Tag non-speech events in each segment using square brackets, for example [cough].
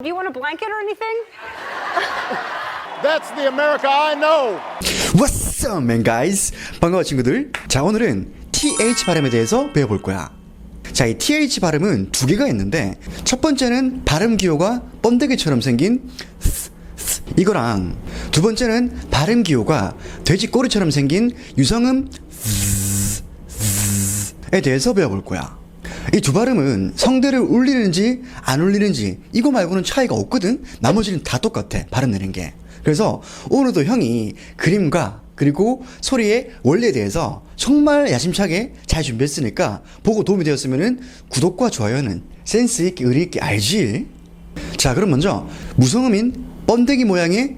Do you want a blanket or anything? That's the America I know. What's up, man, guys? 반가워, 친구들. 자, 오늘은 TH 발음에 대해서 배워볼 거야. 자, 이 TH 발음은 두 개가 있는데, 첫 번째는 발음 기호가 번데기처럼 생긴 스, 스, 이거랑, 두 번째는 발음 기호가 돼지 꼬리처럼 생긴 유성음 에 대해서 배워볼 거야. 이 두 발음은 성대를 울리는지 안 울리는지 이거 말고는 차이가 없거든. 나머지는 다 똑같아. 발음 내는 게. 그래서 오늘도 형이 그림과 그리고 소리의 원리에 대해서 정말 야심차게 잘 준비했으니까 보고 도움이 되었으면은 구독과 좋아요는 센스 있게 의리 있게 알지. 자, 그럼 먼저 무성음인 번데기 모양의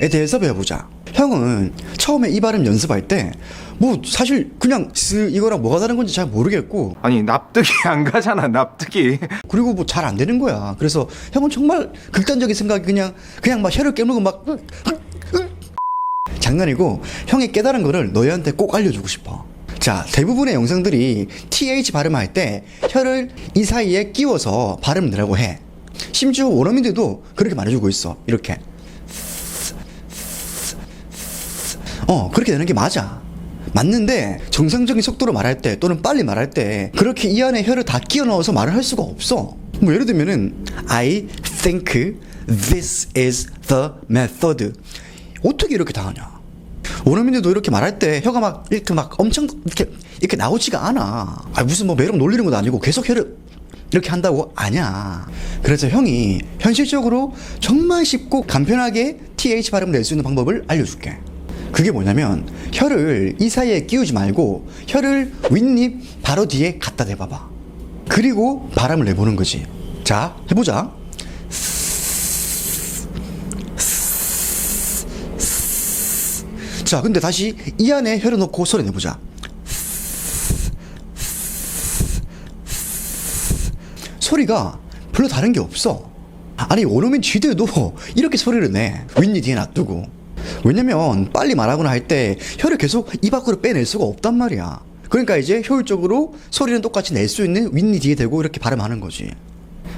스에 대해서 배워보자. 형은 처음에 이 발음 연습할 때 뭐 사실 그냥 스 이거랑 뭐가 다른 건지 잘 모르겠고 아니 납득이 [laughs] 안 가잖아 납득이 그리고 뭐 잘 안 되는 거야. 그래서 형은 정말 극단적인 생각이 그냥 그냥 막 혀를 깨물고 막. 장난이고 형이 깨달은 거를 너희한테 꼭 알려주고 싶어. 자 대부분의 영상들이 th 발음할 때 혀를 이 사이에 끼워서 발음 내라고 해. 심지어 원어민들도 그렇게 말해주고 있어. 이렇게. 어 그렇게 되는 게 맞아. 맞는데 정상적인 속도로 말할 때 또는 빨리 말할 때 그렇게 이 안에 혀를 다 끼워 넣어서 말을 할 수가 없어. 뭐 예를 들면은 I think this is the method. 어떻게 이렇게 당하냐? 원어민들도 이렇게 말할 때 혀가 막 이렇게 막 엄청 이렇게 이렇게 나오지가 않아. 아 무슨 뭐 매력 놀리는 것도 아니고 계속 혀를 이렇게 한다고 아냐. 그래서 형이 현실적으로 정말 쉽고 간편하게 th 발음을 낼 수 있는 방법을 알려줄게. 그게 뭐냐면 혀를 이 사이에 끼우지 말고 혀를 윗입 바로 뒤에 갖다 대봐봐. 그리고 바람을 내보는 거지. 자, 해보자. 자, 근데 다시 이 안에 혀를 넣고 소리 내보자. 소리가 별로 다른 게 없어. 아니, 원어민 쥐들도 이렇게 소리를 내. 윗니 뒤에 놔두고. 왜냐면 빨리 말하거나 할 때 혀를 계속 입 밖으로 빼낼 수가 없단 말이야. 그러니까 이제 효율적으로 소리는 똑같이 낼 수 있는 윗니 뒤에 대고 이렇게 발음하는 거지.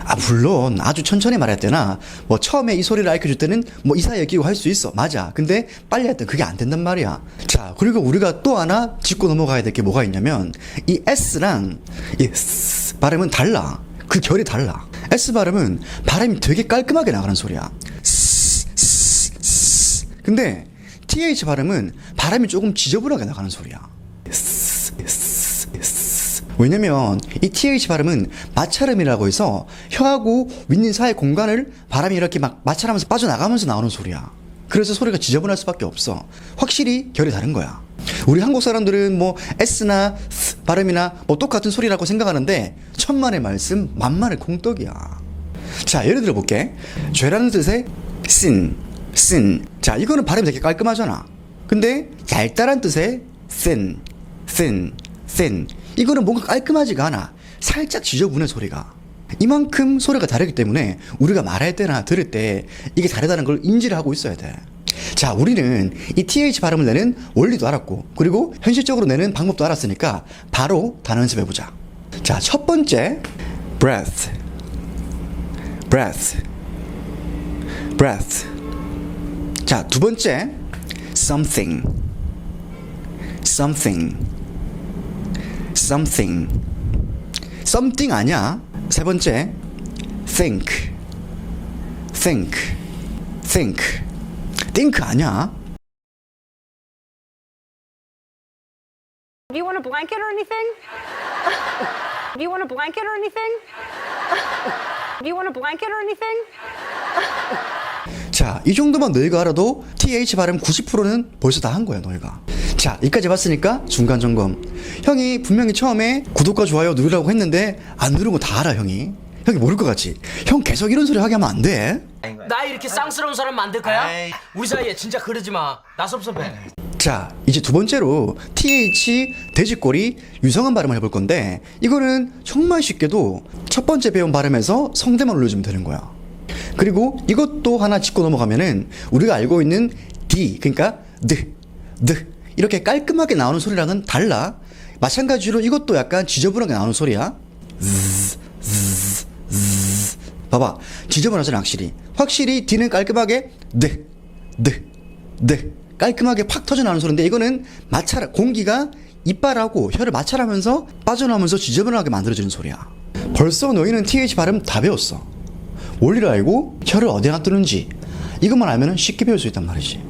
아, 물론 아주 천천히 말할 때나 뭐 처음에 이 소리를 알려줄 때는 뭐 이 사이에 끼고 할 수 있어. 맞아. 근데 빨리 할 때 그게 안 된단 말이야. 자, 그리고 우리가 또 하나 짚고 넘어가야 될 게 뭐가 있냐면 이 S랑 이 S 발음은 달라. 그 결이 달라. S 발음은 발음이 되게 깔끔하게 나가는 소리야. 스. 근데 TH 발음은 발음이 조금 지저분하게 나가는 소리야. 왜냐면 이 TH 발음은 마찰음이라고 해서 혀하고 윗니 사이 공간을 바람이 이렇게 막 마찰하면서 빠져나가면서 나오는 소리야. 그래서 소리가 지저분할 수밖에 없어. 확실히 결이 다른 거야. 우리 한국 사람들은 뭐 S나 S 발음이나 뭐 똑같은 소리라고 생각하는데 천만의 말씀 만만의 공떡이야. 자, 예를 들어 볼게. 죄라는 뜻의 sin, sin. 자, 이거는 발음이 되게 깔끔하잖아. 근데 얇다란 뜻의 thin, thin, thin. 이거는 뭔가 깔끔하지가 않아. 살짝 지저분해 소리가. 이만큼 소리가 다르기 때문에 우리가 말할 때나 들을 때 이게 다르다는 걸 인지를 하고 있어야 돼. 자, 우리는 이 TH 발음을 내는 원리도 알았고, 그리고 현실적으로 내는 방법도 알았으니까 바로 단어 연습해보자. 자, 첫 번째, breath, breath, breath. 자, 두 번째, something, something, something. something 아니야. 세 번째, think, think, think. think 아니야. Do you want a blanket or anything? Do you want a blanket or anything? Do you want a blanket or anything? 자, 이 정도만 너희가 알아도 TH 발음 90%는 벌써 다 한 거야, 너희가. 자, 여기까지 봤으니까 중간 점검. 형이 분명히 처음에 구독과 좋아요 누르라고 했는데 안 누른 거 다 알아, 형이. 형이 모를 것 같지? 형 계속 이런 소리 하게 하면 안 돼. 나 이렇게 쌍스러운 사람 만들 거야? 우리 사이에 진짜 그러지 마. 나 섭섭해. 자, 이제 두 번째로 TH 돼지꼬리 유성한 발음을 해볼 건데 이거는 정말 쉽게도 첫 번째 배운 발음에서 성대만 올려주면 되는 거야. 그리고 이것도 하나 짚고 넘어가면은 우리가 알고 있는 D 그러니까 드, 드 이렇게 깔끔하게 나오는 소리랑은 달라. 마찬가지로 이것도 약간 지저분하게 나오는 소리야. zzz, zzz, zzz. 봐봐. 지저분하잖아, 확실히. 확실히 D는 깔끔하게, 네, 네, 네. 깔끔하게 팍 터져나오는 소리인데 이거는 마찰, 공기가 이빨하고 혀를 마찰하면서 빠져나오면서 지저분하게 만들어지는 소리야. 벌써 너희는 TH 발음 다 배웠어. 원리를 알고 혀를 어디에 놔두는지 이것만 알면 쉽게 배울 수 있단 말이지.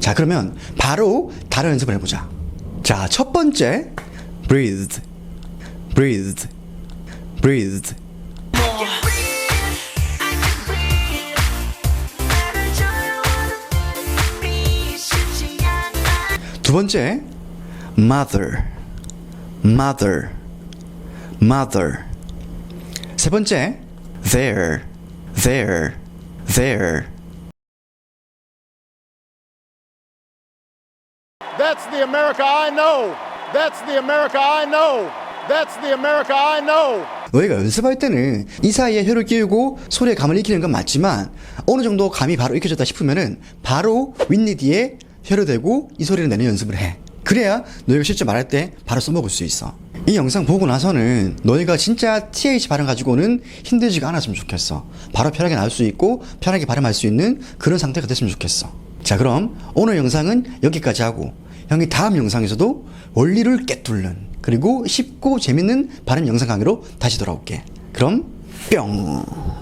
자, 그러면 바로 다른 연습을 해보자. 자, 첫 번째, breathe, breathe, breathe. 두 번째, mother, mother, mother. 세 번째, there, there, there. That's the America I know. That's the America I know. That's the America I know. 너희가 연습할 때는 이 사이에 혀를 끼우고 소리의 감을 익히는 건 맞지만 어느 정도 감이 바로 익혀졌다 싶으면은 바로 윗니 뒤에 혀를 대고 이 소리를 내는 연습을 해. 그래야 너희가 실제 말할 때 바로 써먹을 수 있어. 이 영상 보고 나서는 너희가 진짜 TH 발음 가지고는 힘들지가 않았으면 좋겠어. 바로 편하게 나올 수 있고 편하게 발음할 수 있는 그런 상태가 됐으면 좋겠어. 자 그럼 오늘 영상은 여기까지 하고 형이 다음 영상에서도 원리를 깨뚫는 그리고 쉽고 재밌는 발음 영상 강의로 다시 돌아올게. 그럼 뿅!